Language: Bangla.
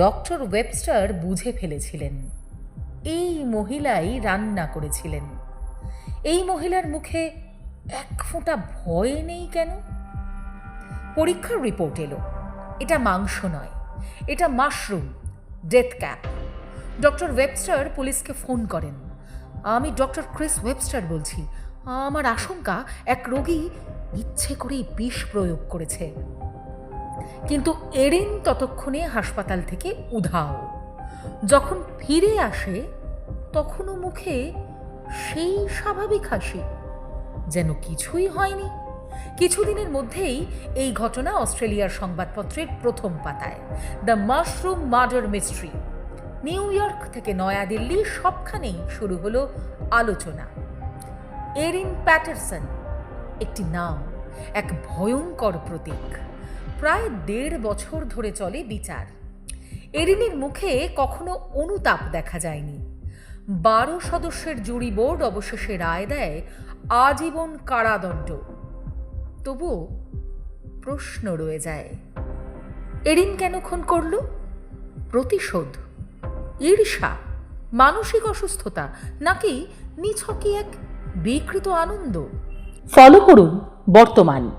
ডক্টর ওয়েবস্টার বুঝে ফেলেছিলেন। এই মহিলাই রান্না করেছিলেন। এই মহিলার মুখে এক ফোঁটা ভয় নেই কেন? পরীক্ষার রিপোর্ট এলো। এটা মাংস নয়, এটা mushroom death cap doctor Webster পুলিশকে ফোন করেন। আমি ডক্টর ক্রিস ওয়েবস্টার বলছি, আমার আশঙ্কা এক রোগী ইচ্ছে করেই বিষ প্রয়োগ করেছে। কিন্তু এরিন ততক্ষণে হাসপাতাল থেকে উধাও। যখন ফিরে আসে, তখনও মুখে সেই স্বাভাবিক হাসি, যেন কিছুই হয়নি। কিছুদিনের মধ্যেই এই ঘটনা অস্ট্রেলিয়ার সংবাদপত্রের প্রথম পাতায়। The mushroom murder mystery, New York থেকে নয়াদিল্লি সবখানেই শুরু হলো আলোচনা। এরিন প্যাটারসন, একটি নাম, এক ভয়ঙ্কর প্রতীক। প্রায় দেড় বছর ধরে চলে বিচার। এরিনের মুখে কখনো অনুতাপ দেখা যায়নি। বারো সদস্যের জুরি বোর্ড অবশেষে রায় দেয়, আজীবন কারাদণ্ড। তবুও প্রশ্ন রয়ে যায়, এরিন কেন খুন করল? প্রতিশোধ, ঈর্ষা, মানসিক অসুস্থতা, নাকি নিছকই এক বিকৃত আনন্দ? ফলো করুন বর্তমান।